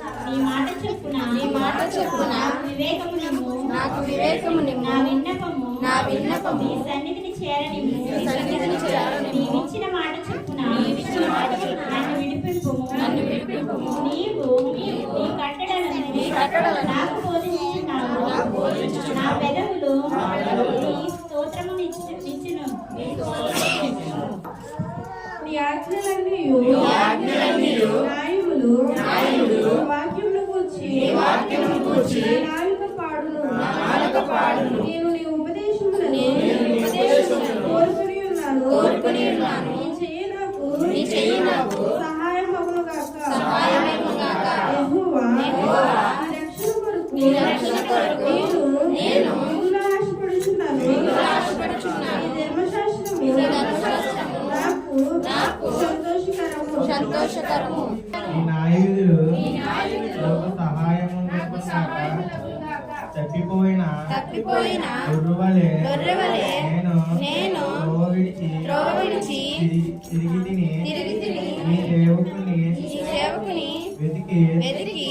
నీ మాట చెప్పున నీ మాట చొప్పున వివేకమునము నాకు వివేకము నా విన్నపము. నా విన్నపము. నీ సన్నిధిని చేరనిమ్ము. నీ సన్నిధిని చేరనిమ్ము. నీవిచ్చిన మాట చెప్పున నీవిచ్చిన మాట చొప్పున నన్ను విడిపింపుము. నన్ను విడిపింపుము. నీవు నీ కట్టడలను నీ కట్టడలను నాకు బోధించుచున్నావు. నాకు. నా పెదవులు నా పెదవులు నీ స్తోత్రము నిచ్చును. నీ ఆజ్ఞలన్నీ నీ నీ వాక్యమును గూర్చి నీ వాక్యమును గూర్చి నా నాలుక పాడును. నేను నీ ఉపదేశములను నేను నీ ఉపదేశములను కోరుకుని ఉన్నాను కోరుకుని ఉన్నాను. నీ చెయ్యి నాకు నీ చెయ్యి నాకు సహాయమగును గాక సహాయమగును గాక. యెహోవా యెహోవా నీ రక్షణ కొరకు నీ రక్షణ కొరకు నేను నేను మిగులు ఆశపడుచున్నాను మిగులు ఆశపడుచున్నాను. నీ ధర్మశాస్త్రము నీ ధర్మశాస్త్రము నాకు నాకు సంతోషకరము సంతోషకరము తప్పిపోయిన గొర్రెవలే నేను నేను త్రోవ విడిచి త్రోవ విడిచి తిరిగి తిరిగి తిని నీ సేవకుని వెతికి వెతికి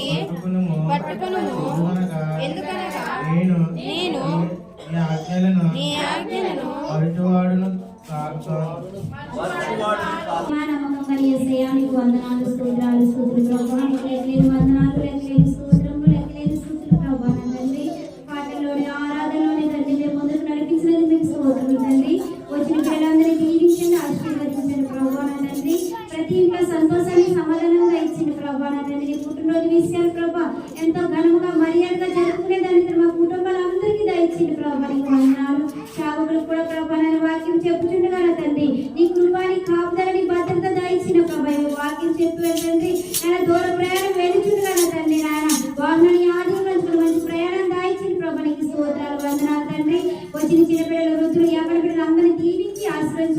ప్రభా వాక్యం చెప్పి వెళ్ళండి ఆయన దూర ప్రయాణం వెళుచుండగా నా తండ్రి నాయన. వాహనాన్ని ఆధీనంలో మంచి ప్రయాణం దాయించిన ప్రభా నీకు స్తోత్రాలు వందనాలు తండ్రి. వచ్చిన చిన్న వృద్ధులు యాభై పిల్లలు అందరినీ దీవించి ఆశ్రయం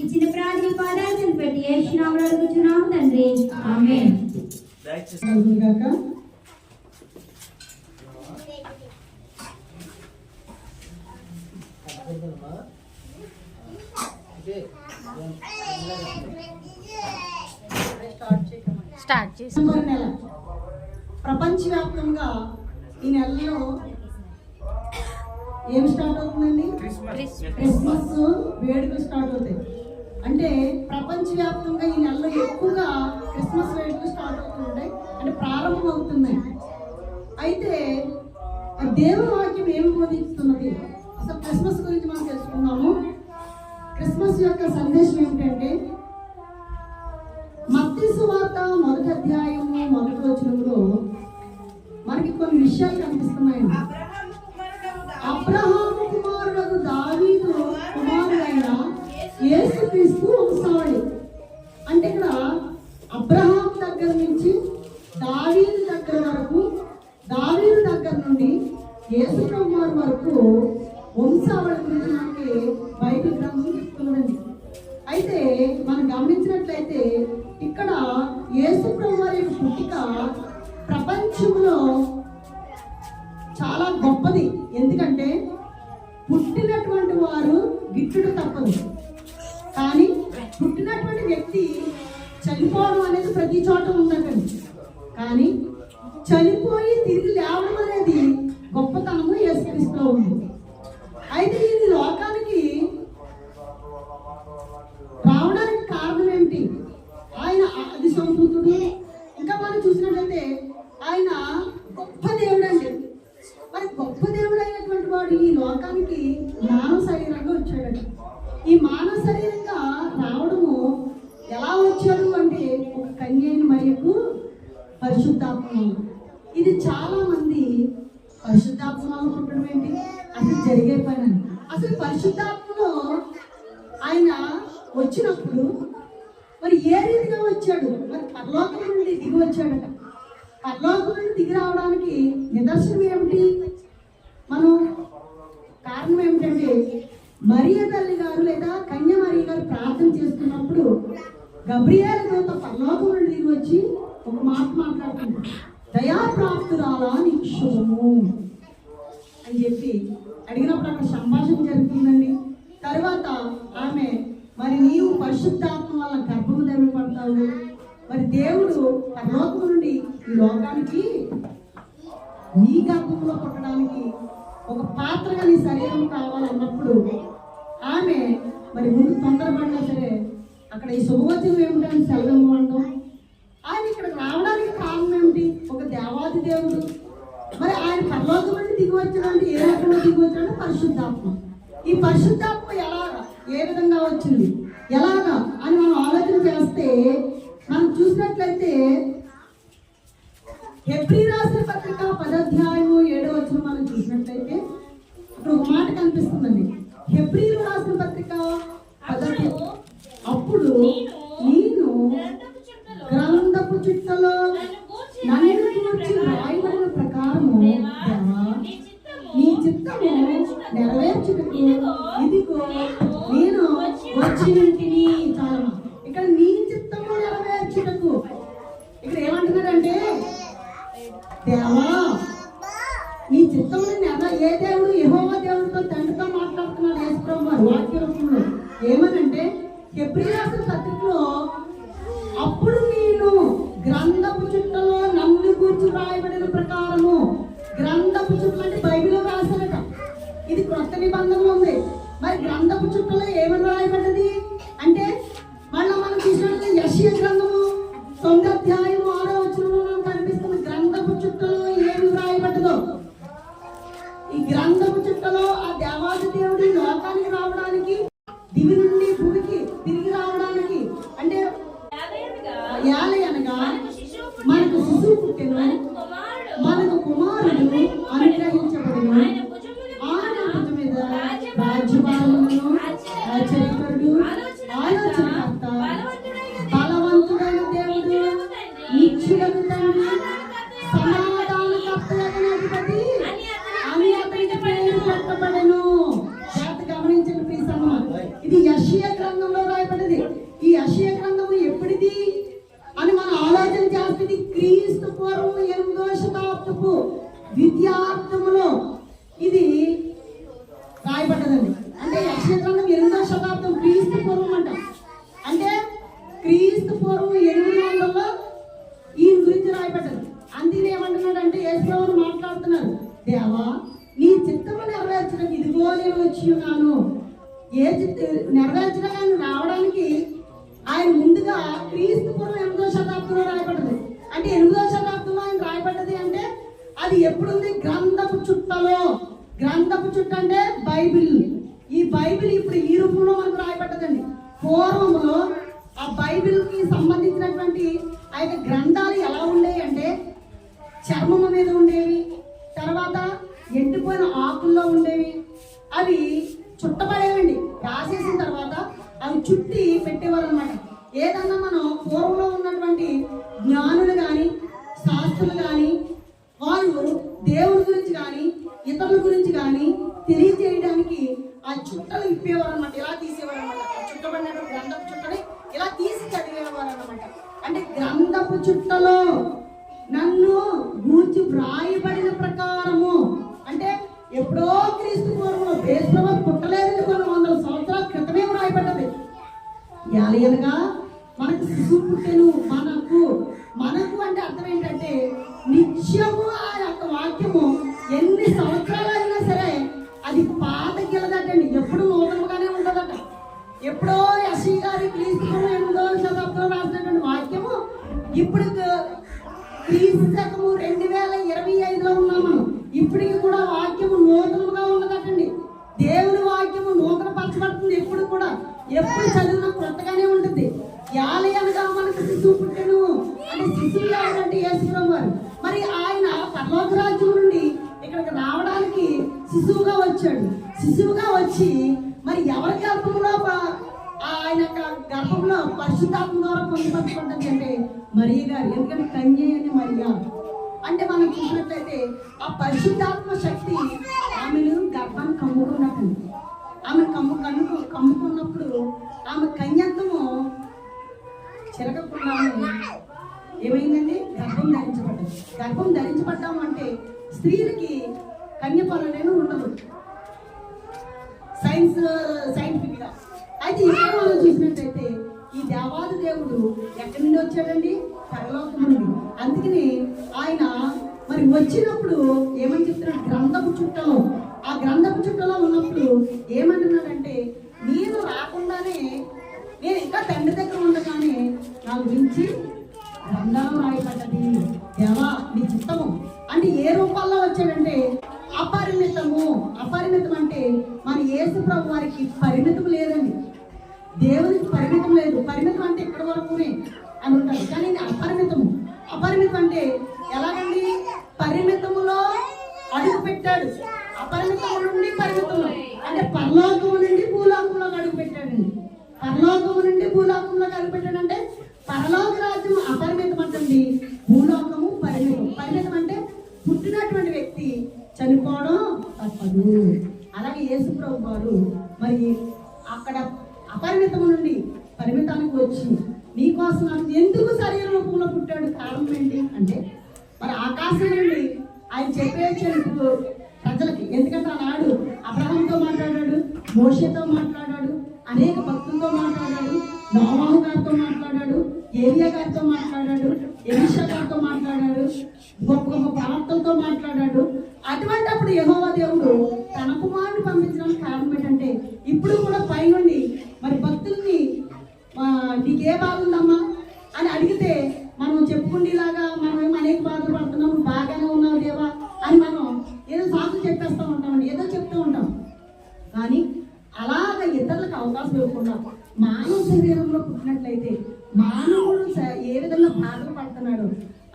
ఈ చిన్న ప్రార్థన పాదాలను పెట్టి ఏ శ్రావణ అడుగుచున్నాము తండ్రి. ఆమె స్టార్ట్ చేసి. నెల. ప్రపంచవ్యాప్తంగా ఈ నెలలో ఏం స్టార్ట్ అవుతుందండి? క్రిస్మస్. వేడుకలు స్టార్ట్ అవుతాయి. అంటే ప్రపంచవ్యాప్తంగా ఈ నెలలో ఎక్కువగా క్రిస్మస్ వేడుకలు స్టార్ట్ అవుతుంటాయి. అంటే ప్రారంభం అవుతున్నాయి. అయితే దేవుని వాక్యం ఏం బోధిస్తున్నది? అసలు క్రిస్మస్ గురించి మనం తెలుసుకున్నాము క్రిస్మస్ యొక్క సందేశం ఏమిటంటే సువార్త మొదటి అధ్యాయము మొదటి వచనంలో మనకి కొన్ని విషయాలు కనిపిస్తున్నాయండి అబ్రహాము కుమారుడు దావీదు. కుమారుడైన యేసుక్రీస్తు వంశావళి అంటే ఇక్కడ అబ్రహాం దగ్గర నుంచి నిదర్శనం ఏమిటి? మనం కారణం ఏమిటంటే మరియ తల్లి గారు లేదా కన్య మరియ గారు ప్రార్థన చేస్తున్నప్పుడు గబ్రియాల దూత పర్లోకం నుండి దిగి వచ్చి ఒక మాట మాట్లాడుతుంది దయాప్రాప్తురాలా నీకు శుభము అని చెప్పి అడిగినప్పుడు అక్కడ సంభాషణ జరుగుతుందండి. తర్వాత ఆమె మరి నీవు పరిశుద్ధాత్మ వల్ల గర్భము ధర్మపడతావు మరి దేవుడు పరలోకం నుండి ఈ లోకానికి నీ గర్భంలో పుట్టడానికి ఒక పాత్రగా నీ శరీరం కావాలన్నప్పుడు ఆమె మరి ముందు తొందరపడినా సరే అక్కడ ఈ శుభవచనం ఏమిటని సెలవు అంటాం. ఆయన ఇక్కడ రావడానికి కారణం ఏమిటి? ఒక దేవాది దేవుడు. మరి ఆయన పరలోకం నుండి దిగి వచ్చాడంటే ఏ రకంగా దిగి వచ్చాడు పరిశుద్ధాత్మ. ఈ పరిశుద్ధాత్మ 这个边，గ్రంథంలో రాయబడింది ఈ యషియా గ్రంథము ఎప్పటిది అని మనం ఆలోచన చేస్తుంది. క్రీస్తు పూర్వం ఎనిమిదో శతాబ్దపు విద్యార్థములో. ఇది రాయబడ్డదండి అంటే యక్ష గ్రంథం ఎనిమిదో శతాబ్దం క్రీస్తు పూర్వం అంట అంటే క్రీస్తు పూర్వం ఎనిమిది వందల్లో ఈయన గురించి రాయబడ్డది అందుకని ఏమంటున్నాడు అంటే యేసుప్రభుని మాట్లాడుతున్నారు దేవా నీ చిత్తము నెరవేర్చడానికి ఇదిగో నేను వచ్చి ఉన్నాను ఏ చిత్త నెరవేర్చడానికి రావడానికి ఆయన ముందుగా క్రీస్తు పూర్వం ఎనిమిదో శతాబ్దంలో రాయబడ్డది అంటే ఎనిమిదో శతాబ్దంలో ఆయన రాయబడ్డది అంటే అది ఎప్పుడుంది గ్రంథపు చుట్టలో గ్రంథపు చుట్ట అంటే బైబిల్. ఈ బైబిల్ ఇప్పుడు ఈ రూపంలో మనకు రాయబడ్డదండి. పూర్వంలో ఆ బైబిల్కి సంబంధించినటువంటి ఆ యొక్క గ్రంథాలు ఎలా ఉండేవి అంటే చర్మము మీద ఉండేవి తర్వాత ఎండిపోయిన ఆకుల్లో ఉండేవి. అవి చుట్టబడేవండి రాసేసిన తర్వాత అవి చుట్టి పెట్టేవారు అనమాట ఏదన్నా మనం పూర్వంలో ఉన్నటువంటి జ్ఞానులు కానీ శాస్త్రులు కానీ వారు దేవుడి గురించి కానీ ఇతరుల గురించి కానీ తెలియజేయడానికి ఆ చుట్టలు ఇప్పేవారు అనమాట ఇలా తీసేవారు అనమాట చుట్టబడినటువంటి గ్రంథపు చుట్టని ఇలా తీసి చదివేవారు అనమాట అంటే గ్రంథపు చుట్టలో నన్ను గూర్చి వ్రాయబడిన ప్రకారము. అంటే ఎప్పుడో క్రీస్తు పూర్వం దేశంలో పుట్టలేదు కొన్ని వందల సంవత్సరాల క్రితమే వ్రాయబడ్డది. యాలయనగా మనకు శిశువు పుట్టెను మనకు మనకు అంటే అర్థం ఏంటంటే నిత్యము ఆ యొక్క వాక్యము ఎన్ని సంవత్సరాలు అయినా సరే అది పాత గిలదటండి ఎప్పుడు నూతనగానే ఉంటుందట. ఎప్పుడో యశీ గారి క్రీస్తు ఎనిమిదో శతాబ్దం రాసినటువంటి వాక్యము ఇప్పుడు క్రీస్తు శకము రెండు వేల ఇరవై ఐదులో ఉన్నాం మనం. ఇప్పటికి కూడా వాక్యము నూతనముగా ఉండదటండి దేవుని వాక్యము నూతన పరచబడుతుంది ఎప్పుడు కూడా. ఎప్పుడు చదివినా కొత్తగానే ఉంటుంది. యాలయనగా మనకు శిశువు పుట్టెను అంటే శిశువు ఎవరంటే యేసుప్రభు వారు మరి ఆయన పర్లోకరా పరిశుద్ధాత్మ ద్వారా పొందుపరచుకుంటుంది అంటే మరియ గారు. ఎందుకంటే కన్య అని మరియా. అంటే మనం చూసినట్లయితే ఆ పరిశుద్ధాత్మ శక్తి ఆమెను గర్భాన్ని కమ్ముకున్నట్టు. ఆమె కమ్ము కన్ను కమ్ముకున్నప్పుడు ఆమె కన్యత్వము చిరగకుండా ఏమైందండి? గర్భం ధరించబడ్డాం గర్భం ధరించబడ్డాము అంటే స్త్రీలకి కన్యఫలం అనేది ఉండదు. సైన్స్ సైంటిఫిక్గా uh, అయితే ఇక్కడ మనం చూసినట్టయితే దేవాది దేవుడు ఎక్కడి నుండి వచ్చాడండి? పరలోకం నుండి. అందుకని ఆయన మరి వచ్చినప్పుడు ఏమని చెప్తున్నాడు? గ్రంథపు చుట్టలో. ఆ గ్రంథపు చుట్టలో ఉన్నప్పుడు ఏమంటున్నాడంటే నేను రాకుండానే నేను ఇంకా తండ్రి దగ్గర ఉండగానే నా గురించి గ్రంథాలు రాయబడ్డది. దేవా నీ చిత్తము. అంటే ఏ రూపాల్లో వచ్చాడంటే అపరిమితము. అపరిమితం అంటే మన యేసు ప్రభు వారికి పరిమితం లేదండి. దేవునికి పరిమితం లేదు. పరిమితం అంటే ఇక్కడ వరకునే అని ఉంటారు కానీ ఇది అపరిమితము. అపరిమితం అంటే ఎలాగండి? పరిమితములో అడుగు పెట్టాడు. అపరిమితము నుండి పరిమితంలో అంటే పరలోకము నుండి భూలోకంలోకి అడుగు పెట్టాడండి. పరలోకము నుండి భూలోకంలోకి అడుగు పెట్టాడంటే పరలోక రాజ్యం అపరిమితం అంటండి. భూలోకము పరిమితం. పరిమితం అంటే పుట్టినటువంటి వ్యక్తి చనిపోవడం తప్పదు. అలాగే యేసు ప్రభు వారు మరి అక్కడ అపరిమితము నుండి పరిమితానికి వచ్చి నీకోసం నాకు ఎందుకు శరీర రూపంలో పుట్టాడు? కారణం ఏంటి అంటే మరి ఆకాశం నుండి ఆయన చెప్పేసాడు ప్రజలకి ఎందుకంటే ఆనాడు అబ్రహంతో మాట్లాడాడు మోషతో మాట్లాడాడు అనేక భక్తులతో మాట్లాడాడు నోమాహు గారితో మాట్లాడాడు ఏరియా గారితో మాట్లాడాడు ఎలిషా గారితో మాట్లాడాడు గొప్ప గొప్ప ప్రవక్తలతో మాట్లాడాడు అటువంటి అప్పుడు యెహోవా దేవుడు తన కుమారుని పంపించడానికి కారణం ఏంటంటే ఇప్పుడు కూడా పైనుండి మరి భక్తుల్ని ఆ, నీకే బాగుందమ్మా అని అడిగితే మనం చెప్పుకుండేలాగా మనం ఏం అనేక బాధలు పడుతున్నాం నువ్వు బాగానే ఉన్నావు దేవా అని మనం ఏదో సాకులు చెప్పేస్తూ ఉంటామండి ఏదో చెప్తూ ఉంటాం కానీ అలాగ ఇతరులకు అవకాశం ఇవ్వకుండా మానవ శరీరంలో పుట్టినట్లయితే మానవుడు స- ఏ విధంగా బాధలు పడుతున్నాడు.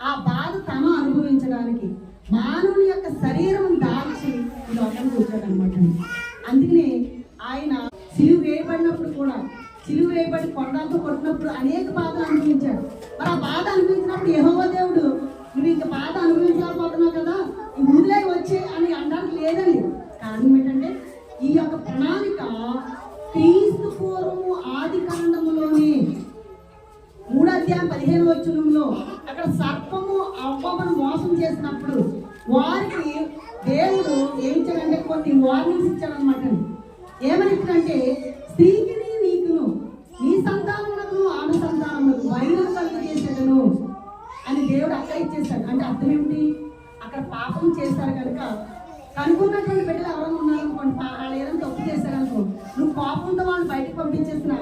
ఆ బాధ తను అనుభవించడానికి మానవుని యొక్క శరీరం దాల్చి లోకం లోకానికి అనమాట అందుకనే ఆయన సిలువ వేయబడినప్పుడు కూడా సిలువ వేయబడి కొండలతో కొట్టినప్పుడు అనేక బాధలు అనుభవించాడు. మరి ఆ బాధ అనుభవించినప్పుడు యహోవ దేవుడు నువ్వు ఇంకా బాధ అనుభవించలేకపోతున్నావు కదా ఈ ఊళ్ళో వచ్చే అని అనడానికి లేదండి కారణం ఏంటంటే ఈ యొక్క ప్రణాళిక క్రీస్తు పూర్వము ఆది కాండములోనే మూడో అధ్యాయం పదిహేను వచనంలో అక్కడ సర్పము అవ్వమను మోసం చేసినప్పుడు వారికి దేవుడు ఏం ఇచ్చాడంటే కొన్ని వార్నింగ్స్ ఇచ్చాడనమాట ఏమని ఇచ్చాడంటే స్త్రీకి నీకును నీ సంతానములకు ఆమె సంతానములకు వైరం కలిగజేసేదను అని దేవుడు అక్కడ ఇచ్చేసాడు అంటే అర్థం ఏమిటి అక్కడ పాపం చేశారు కనుక కనుక్కున్నటువంటి బిడ్డలు ఎవరైనా ఉన్నారనుకోండి పా- వాళ్ళు ఏదైనా తప్పు చేశారనుకో నువ్వు పాపంతో వాళ్ళని బయటకు పంపించేసిన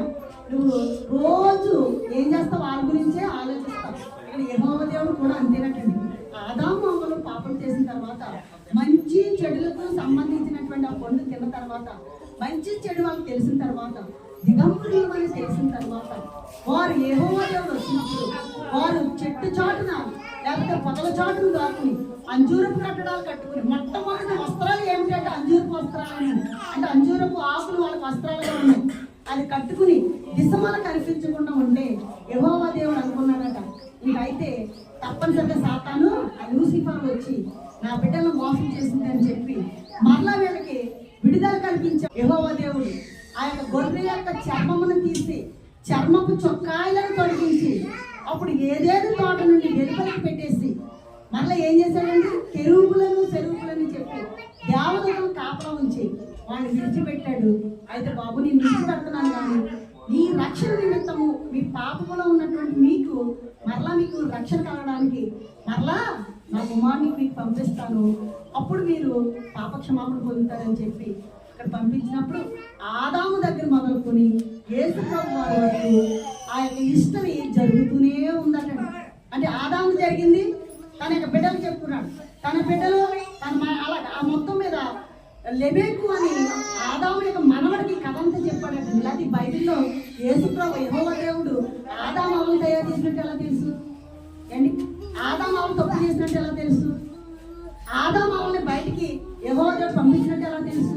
నువ్వు రోజు ఏం చేస్తావు వాళ్ళ గురించే ఆలోచిస్తావు ఇక్కడ యెహోవా దేవుడు కూడా అంతేనటండి ఆదాము అమ్మలు పాపం చేసిన తర్వాత మంచి చెడులకు సంబంధించినటువంటి ఆ పండు తిన్న తర్వాత మంచి చెడు వాళ్ళకి తెలిసిన తర్వాత దిగంబరులు అని తెలిసిన తర్వాత వారు యెహోవా దేవుడు వచ్చినప్పుడు వారు చెట్టు చాటున లేకపోతే పొదల చాటును దాక్కుని అంజూరపు కట్టడాలు కట్టుకుని మొట్టమొదటి వస్త్రాలు ఏమిటంటే అంజూరపు వస్త్రాలు అంటే అంజూరపు ఆకులు వాళ్ళకి వస్త్రాలుగా ఉన్నాయి. అది కట్టుకుని దిశమల కనిపించకుండా ఉండే యహోవా దేవుడు అనుకున్నాడట. ఇంకైతే తప్పనిసరిగా సాతాను ఆ లూసిఫర్ వచ్చి నా బిడ్డలను మోసం చేసిందని చెప్పి మరలా వీళ్ళకి విడుదల కల్పించే యహోవా దేవుడు ఆ యొక్క గొర్రె యొక్క చర్మమును తీసి చర్మపు చొక్కాయలను తొలగించి అప్పుడు ఏదేదో తోట నుండి వెలుపలికి పెట్టేసి మళ్ళీ ఏం చేశాడండి తెరువులను చెరువులని చెప్పి దేవతలను కాపలా ఉంచి వాడిని విడిచిపెట్టాడు. అయితే బాబు నేను విడిచిపెడుతున్నాను కానీ నీ రక్షణ నిమిత్తము మీ పాపములో ఉన్నటువంటి మీకు మరలా మీకు రక్షణ కలగడానికి మరలా నా కుమార్ని మీకు పంపిస్తాను. అప్పుడు మీరు పాప క్షమాపణ పొందుతారని చెప్పి అక్కడ పంపించినప్పుడు ఆదాము దగ్గర మొదలుకొని యేసు వారి వరకు ఆ యొక్క హిస్టరీ జరుగుతూనే ఉందట. అంటే ఆదాము జరిగింది తన యొక్క బిడ్డలు చెప్పుకున్నాడు. తన బిడ్డలు తన అలా ఆ మొత్తం మీద లెబేకు అని ఆదాము యొక్క మనవడికి కథ అంతా చెప్పాడట. ఇలాంటి బైబిల్లో యేసుప్రభు యహోవ దేవుడు ఆదాము అవును తయారు చేసినట్టు ఎలా తెలుసు? ఏంటి? ఆదాము అవును తప్పు చేసినట్టు ఎలా తెలుసు? ఆదాము అవుని బయటికి యహోవ దేవుడు పంపించినట్టు ఎలా తెలుసు?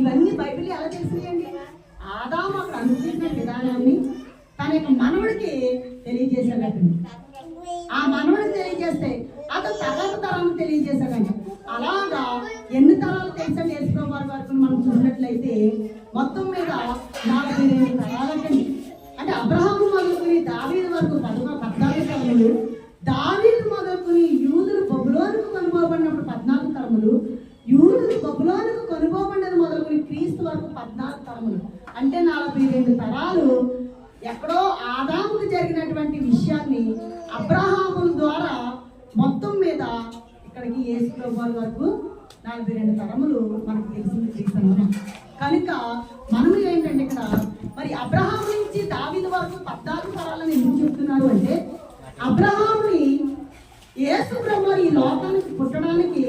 ఇవన్నీ బైబిల్ ఎలా తెలిసినాయండి ఆదాము అక్కడ అనుకున్న విధానాన్ని తన యొక్క మనవడికి తెలియజేశాడటండి ఆ మనవడికి తెలియజేస్తే అతను తర్వాత తరానికి తెలియజేశాడంట అలాగా ఎన్ని తరాలు తెలుసా యేసుప్రభు వారి వరకు మనం చూసినట్లయితే మొత్తం మీద నలభై రెండు తరాలటండి అంటే అబ్రహాము మొదలుకొని దావీదు వరకు పదవ పద్నాలుగు తరములు దావీదు మొదలుకుని యూదులు బబులోనికి కొనుకోబడినప్పుడు పద్నాలుగు తరములు యూదులు బబులోనికి కొనుకోబడినది మొదలుకుని క్రీస్తు వరకు పద్నాలుగు తరములు. అంటే నలభై రెండు తరాలు ఎక్కడో ఆదాముకు జరిగినటువంటి విషయాన్ని అబ్రహాముల ద్వారా మొత్తం మీద యేసు ప్రభు వరకు నలభై రెండు తరములు మనకు తెలిసింది క్రీస్తు కనుక మనము ఏంటంటే ఇక్కడ మరి అబ్రహాం నుంచి దావిద వరకు పద్నాలుగు తరాలను ఎందుకు చెప్తున్నారు అంటే అబ్రహాంని యేసు ప్రభు ఈ లోకానికి పుట్టడానికి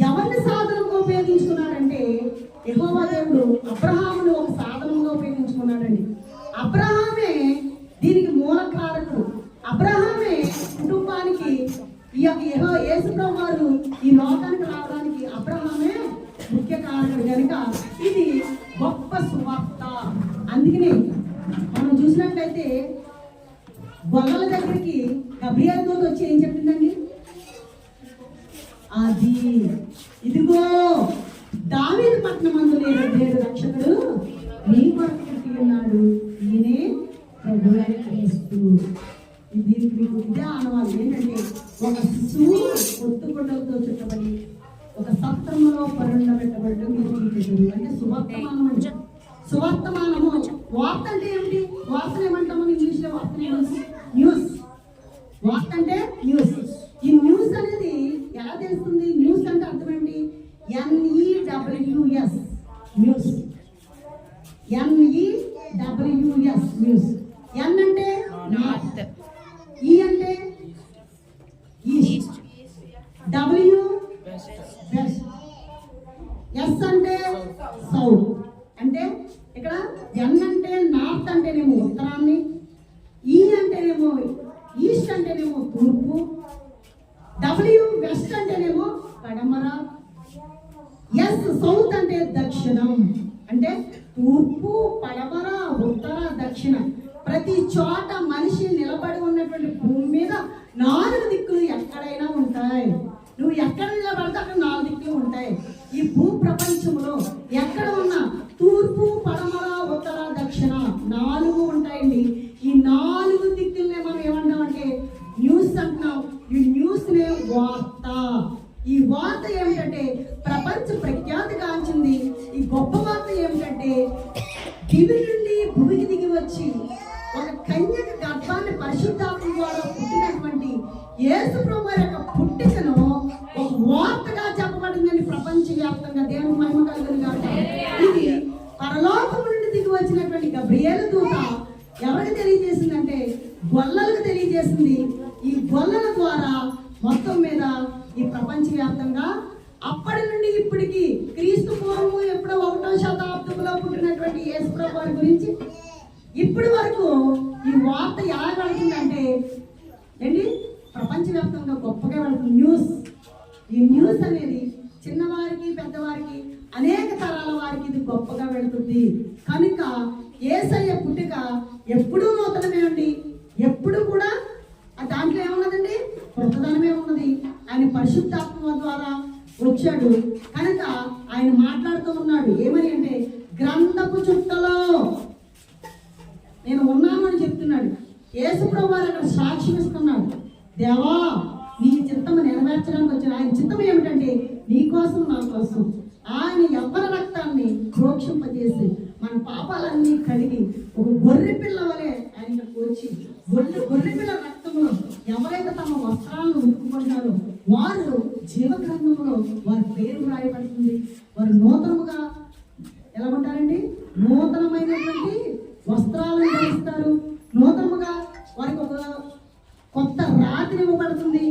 ఎవరిని సాధనంగా ఉపయోగించుకున్నాడంటే యెహోవా దేవుడు అబ్రహామును ఒక సాధనంగా ఉపయోగించుకున్నాడండి. అబ్రహామే దీనికి మూల కారకుడు. అబ్రహామే కుటుంబానికి ఈ యొక్క యహో యేసు వారు ఈ లోకానికి రావడానికి అబ్రహామే ముఖ్య కారకుడు కనుక ఇది గొప్ప సువార్త. అందుకనే మనం చూసినట్లయితే గొల్లల దగ్గరికి గబ్రియల్ దూత వచ్చి ఏం చెప్పిందండి ఏంటంటే ఒక శిశువు ఒత్తుకుండలతో చుట్టబడి ఒక సప్తములో పరుండబెట్టబడటం మీరు తెలియదు అంటే సువర్తమానం అంటే సువర్తమానము వార్త అంటే ఏమిటి? వార్తను ఏమంటాము? ఇంగ్లీష్లో వార్త న్యూస్. వార్త అంటే న్యూస్ ఈ న్యూస్ అనేది ఎలా తెలుస్తుంది న్యూస్ అంటే అర్థం ఏంటి NEWS news NEWS news N అంటే నార్త్ ఈ అంటే ఈస్ట్ డబ్ల్యూ వెస్ట్ ఎస్ అంటే సౌత్ అంటే ఇక్కడ ఎన్ అంటే నార్త్ అంటేనేమో ఉత్తరాన్ని ఈ అంటేనేమో ఈస్ట్ అంటేనేమో తూర్పు డబ్ల్యూ వెస్ట్ అంటేనేమో పడమర ఎస్ సౌత్ అంటే దక్షిణం అంటే తూర్పు పడమర ఉత్తర దక్షిణ ప్రతి చోట మనిషి నిలబడి ఉన్నటువంటి భూమి మీద నాలుగు దిక్కులు ఎక్కడైనా ఉంటాయి. నువ్వు ఎక్కడ నిలబడితే అక్కడ నాలుగు దిక్కులు ఉంటాయి. ఈ భూ ప్రపంచం ప్రపంచ వ్యాప్తంగా దేవుని మహిమ కలుగును గాక ఇది పరలోకం నుండి దిగి వచ్చినటువంటి గబ్రియేలు దూత ఎవరికి తెలియజేసిందంటే గొల్లలకు తెలియజేసింది ఈ గొల్లల ద్వారా మొత్తం మీద ఈ ప్రపంచ వ్యాప్తంగా అప్పటి నుండి ఇప్పటికి క్రీస్తు పూర్వము ఎప్పుడో ఒకటో శతాబ్దంలో పుట్టినటువంటి యేసు ప్రభు వారి గురించి ఇప్పటి వరకు ఈ వార్త ఎలా వెళుతుందంటే ఏంటి ప్రపంచవ్యాప్తంగా గొప్పగా వెళుతుంది న్యూస్ ఈ న్యూస్ అనేది చిన్నవారికి పెద్దవారికి అనేక తరాల వారికి ఇది గొప్పగా వెళుతుంది కనుక ఏసయ్య పుట్టుక ఎప్పుడూ నూతనమే అండి ఎప్పుడు కూడా ఆ దాంట్లో ఏమున్నదండి వాగ్దానమే ఉన్నది. ఆయన పరిశుద్ధాత్మ ద్వారా వచ్చాడు. కనుక ఆయన మాట్లాడుతూ ఉన్నాడు. ఏమని అంటే గ్రంథపు చుట్టలో నేను ఉన్నాను అని చెప్తున్నాడు. యేసుప్రభు వారు అక్కడ సాక్ష్యం ఇస్తున్నాడు దేవా నీ చిత్తము నెరవేర్చడానికి వచ్చిన ఆయన చిత్తం ఏమిటంటే నీ కోసం నా కోసం. ఆయన ఎవరి రక్తాన్ని ప్రోక్షింపజేసి మన పాపాలన్నీ కడిగి ఒక గొర్రె పిల్ల వలె ఆయన ఇక్కడికి వచ్చి గొర్రె గొర్రె రక్తంలో ఎవరైతే తమ వస్త్రాలను ఉంచుకుంటారో వారు జీవగ్రంథంలో వారి పేరు రాయబడుతుంది వారు నూతనముగా ఎలా ఉంటారండి? నూతన వస్త్రాలను ధరిస్తారు నూతనముగా వారికి ఒక కొత్త రాతిని ఇవ్వబడుతుంది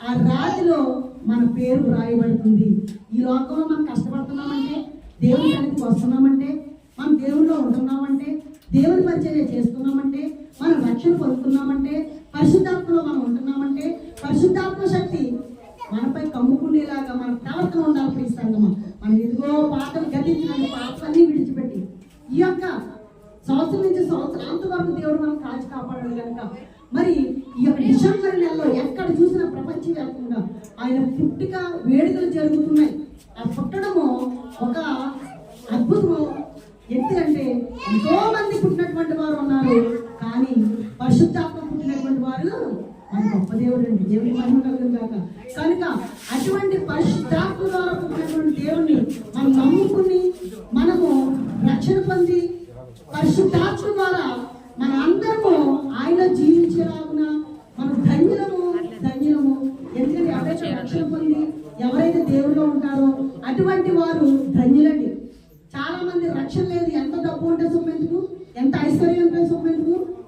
ఆ రాతిలో మన పేరు రాయబడుతుంది ఈ లోకంలో మనం కష్టపడుతున్నామంటే దేవుని సన్నిధికి వస్తున్నామంటే మనం దేవునిలో ఉంటున్నామంటే దేవుని పరిచర్య చేస్తున్నామంటే మనం రక్షణ పొందుతున్నామంటే పరిశుద్ధాత్మలో మనం ఉంటున్నామంటే పరిశుద్ధాత్మ శక్తి మనపై కమ్ముకునేలాగా మన ప్రవర్తన ఉండాలి ప్రియ సంగమం మనం ఇదిగో పాటలు గతించిన పాటలన్నీ విడిచిపెట్టి ఈ యొక్క సంవత్సరం నుంచి సంవత్సరాంత వరకు దేవుడు మనం కాచి కాపాడాడు కనుక మరి ఈ యొక్క డిసెంబర్ నెలలో ఎక్కడ చూసినా ప్రపంచవ్యాప్తంగా ఆయన పుట్టిక వేడుకలు జరుగుతున్నాయి. ఆ పుట్టడము ఒక అద్భుతము. ఎందుకంటే ఎంతో మంది పుట్టినటువంటి వారు ఉన్నారు. కానీ పరిశుద్ధాత్మ పుట్టినటువంటి వారు మన గొప్ప దేవుడు అండి. దేవుని మహిమ కలుగును కాక కనుక అటువంటి పరిశుద్ధాత్మ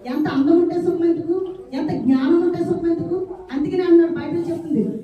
ఎంత అందం ఉంటే సొమ్ము ఎంత జ్ఞానం ఉంటే సొమ్ము ఎందుకు? అందుకనే అన్నాడు బైబిల్ చెప్తుంది.